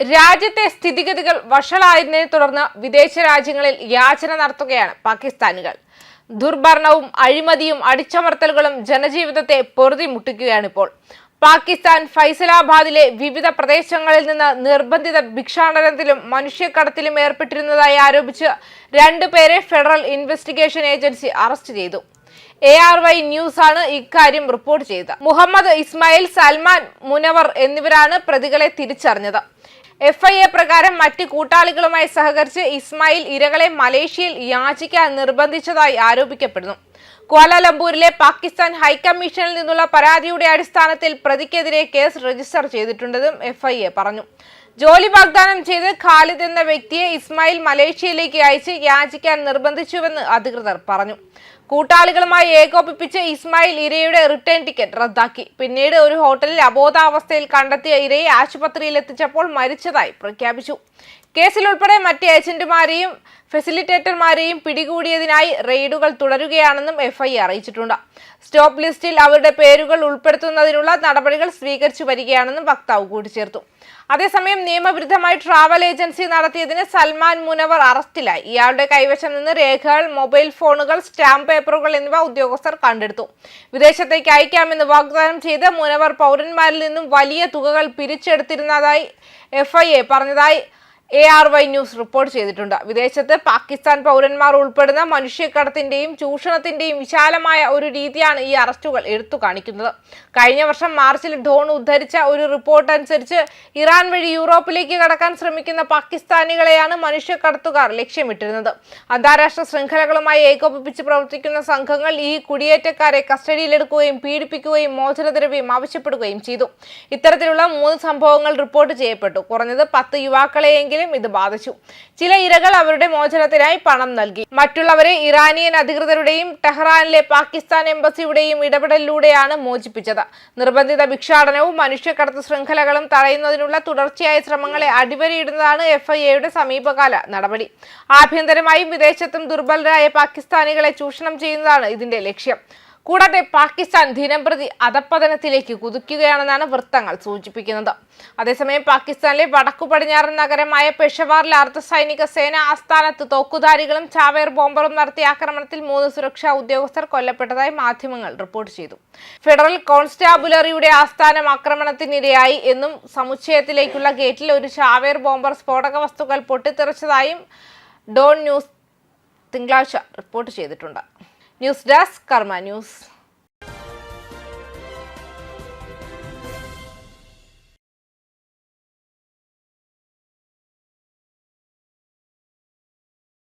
രാജ്യത്തെ സ്ഥിതിഗതികൾ വഷളായതിനെ തുടർന്ന് വിദേശ രാജ്യങ്ങളിൽ യാചന നടത്തുകയാണ് പാകിസ്ഥാനികൾ. ദുർഭരണവും അഴിമതിയും അടിച്ചമർത്തലുകളും ജനജീവിതത്തെ പൊറുതി മുട്ടിക്കുകയാണിപ്പോൾ പാകിസ്ഥാൻ ഫൈസലാബാദിലെ വിവിധ പ്രദേശങ്ങളിൽ നിന്ന് നിർബന്ധിത ഭിക്ഷാടനത്തിലും മനുഷ്യക്കടത്തിലും ഏർപ്പെട്ടിരുന്നതായി ആരോപിച്ച് രണ്ടുപേരെ ഫെഡറൽ ഇൻവെസ്റ്റിഗേഷൻ ഏജൻസി അറസ്റ്റ് ചെയ്തു. എ ആർ വൈ ന്യൂസ് ആണ് ഇക്കാര്യം റിപ്പോർട്ട് ചെയ്തത്. മുഹമ്മദ് ഇസ്മായിൽ സൽമാൻ മുനവർ എന്നിവരാണ് പ്രതികളെ തിരിച്ചറിഞ്ഞത്. എഫ് ഐ എ പ്രകാരം മറ്റ് കൂട്ടാളികളുമായി സഹകരിച്ച് ഇസ്മായിൽ ഇരകളെ മലേഷ്യയിൽ യാചിക്കാൻ നിർബന്ധിച്ചതായി ആരോപിക്കപ്പെടുന്നു. കോലാലംപൂരിലെ പാകിസ്ഥാൻ ഹൈക്കമ്മീഷനിൽ നിന്നുള്ള പരാതിയുടെ അടിസ്ഥാനത്തിൽ പ്രതിക്കെതിരെ കേസ് രജിസ്റ്റർ ചെയ്തിട്ടുണ്ടെന്നും എഫ് പറഞ്ഞു. ജോലി വാഗ്ദാനം ചെയ്ത് ഖാലിദ് എന്ന വ്യക്തിയെ ഇസ്മായിൽ മലേഷ്യയിലേക്ക് അയച്ച് യാചിക്കാൻ നിർബന്ധിച്ചുവെന്ന് അധികൃതർ പറഞ്ഞു. കൂട്ടാളികളുമായി ഏകോപിപ്പിച്ച് ഇസ്മായിൽ ഇരയുടെ റിട്ടേൺ ടിക്കറ്റ് റദ്ദാക്കി. പിന്നീട് ഒരു ഹോട്ടലിൽ അബോധാവസ്ഥയിൽ കണ്ടെത്തിയ ഇരയെ ആശുപത്രിയിൽ എത്തിച്ചപ്പോൾ മരിച്ചതായി പ്രഖ്യാപിച്ചു. കേസിൽ ഉൾപ്പെടെ മറ്റ് ഏജന്റുമാരെയും ഫെസിലിറ്റേറ്റർമാരെയും പിടികൂടിയതിനായി റെയ്ഡുകൾ തുടരുകയാണെന്നും എഫ് ഐ അറിയിച്ചിട്ടുണ്ട്. സ്റ്റോപ്പ് ലിസ്റ്റിൽ അവരുടെ പേരുകൾ ഉൾപ്പെടുത്തുന്നതിനുള്ള നടപടികൾ സ്വീകരിച്ചു വരികയാണെന്നും വക്താവ് കൂട്ടിച്ചേർത്തു. അതേസമയം നിയമവിരുദ്ധമായി ട്രാവൽ ഏജൻസി നടത്തിയതിന് സൽമാൻ മുനവർ അറസ്റ്റിലായി. ഇയാളുടെ കൈവശം നിന്ന് രേഖകൾ മൊബൈൽ ഫോണുകൾ സ്റ്റാമ്പ് പേപ്പറുകൾ എന്നിവ ഉദ്യോഗസ്ഥർ കണ്ടെടുത്തു. വിദേശത്തേക്ക് അയക്കാമെന്ന് വാഗ്ദാനം ചെയ്ത് മുനവർ പൗരന്മാരിൽ നിന്നും വലിയ തുകകൾ പിരിച്ചെടുത്തിരുന്നതായി എഫ് പറഞ്ഞതായി A R Y news report ചെയ്തിട്ടുണ്ട്. വിദേശത്ത് പാകിസ്ഥാൻ പൗരന്മാർ ഉൾപ്പെടുന്ന മനുഷ്യക്കടത്തിന്റെയും ചൂഷണത്തിന്റെയും വിശാലമായ ഒരു രീതിയാണ് ഈ അറസ്റ്റുകൾ എടുത്തു കാണിക്കുന്നത്. കഴിഞ്ഞ വർഷം മാർച്ചിൽ ഡോൺ ഉദ്ധരിച്ച ഒരു റിപ്പോർട്ട് അനുസരിച്ച് ഇറാൻ വഴി യൂറോപ്പിലേക്ക് കടക്കാൻ ശ്രമിക്കുന്ന പാകിസ്ഥാനികളെയാണ് മനുഷ്യക്കടത്തുകാർ ലക്ഷ്യമിട്ടിരുന്നത്. അന്താരാഷ്ട്ര ശൃംഖലകളുമായി ഏകോപിപ്പിച്ച് പ്രവർത്തിക്കുന്ന സംഘങ്ങൾ ഈ കുടിയേറ്റക്കാരെ കസ്റ്റഡിയിലെടുക്കുകയും പീഡിപ്പിക്കുകയും മോചനദ്രവ്യം ആവശ്യപ്പെടുകയും ചെയ്തു. ഇത്തരത്തിലുള്ള മൂന്ന് സംഭവങ്ങൾ റിപ്പോർട്ട് ചെയ്യപ്പെട്ടു. കുറഞ്ഞത് പത്ത് യുവാക്കളെയെങ്കിലും ഇത് ബാധിച്ചു. ചില ഇരകൾ അവരുടെ മോചനത്തിനായി പണം നൽകി. മറ്റുള്ളവരെ ഇറാനിയൻ അധികൃതരുടെയും ടെഹ്റാനിലെ പാകിസ്ഥാൻ എംബസിയുടെയും ഇടപെടലിലൂടെയാണ് മോചിപ്പിച്ചത്. നിർബന്ധിത ഭിക്ഷാടനവും മനുഷ്യക്കടത്ത് ശൃംഖലകളും തടയുന്നതിനുള്ള തുടർച്ചയായ ശ്രമങ്ങളെ അടിവരയിടുന്നതാണ് എഫ്ഐഎയുടെ സമീപകാല നടപടി. ആഭ്യന്തരമായും വിദേശത്തും ദുർബലരായ പാകിസ്ഥാനികളെ ചൂഷണം ചെയ്യുന്നതാണ് ഇതിന്റെ ലക്ഷ്യം. കൂടാതെ പാകിസ്ഥാൻ ദിനംപ്രതി അധപ്പതനത്തിലേക്ക് കുതിക്കുകയാണെന്നാണ് വൃത്തങ്ങൾ സൂചിപ്പിക്കുന്നത്. അതേസമയം പാകിസ്ഥാനിലെ വടക്കു പടിഞ്ഞാറൻ നഗരമായ പെഷവാറിലെ അർദ്ധസൈനിക സേന ആസ്ഥാനത്ത് തോക്കുധാരികളും ചാവേർ ബോംബറും നടത്തിയ ആക്രമണത്തിൽ മൂന്ന് സുരക്ഷാ ഉദ്യോഗസ്ഥർ കൊല്ലപ്പെട്ടതായി മാധ്യമങ്ങൾ റിപ്പോർട്ട് ചെയ്തു. ഫെഡറൽ കോൺസ്റ്റാബുലറിയുടെ ആസ്ഥാനം ആക്രമണത്തിനിരയായി എന്നും സമുച്ചയത്തിലേക്കുള്ള ഗേറ്റിൽ ഒരു ചാവേർ ബോംബർ സ്ഫോടക വസ്തുക്കൾ പൊട്ടിത്തെറിച്ചതായും ഡോൺ ന്യൂസ് തിങ്കളാഴ്ച റിപ്പോർട്ട് ചെയ്തിട്ടുണ്ട്. News desk Karma news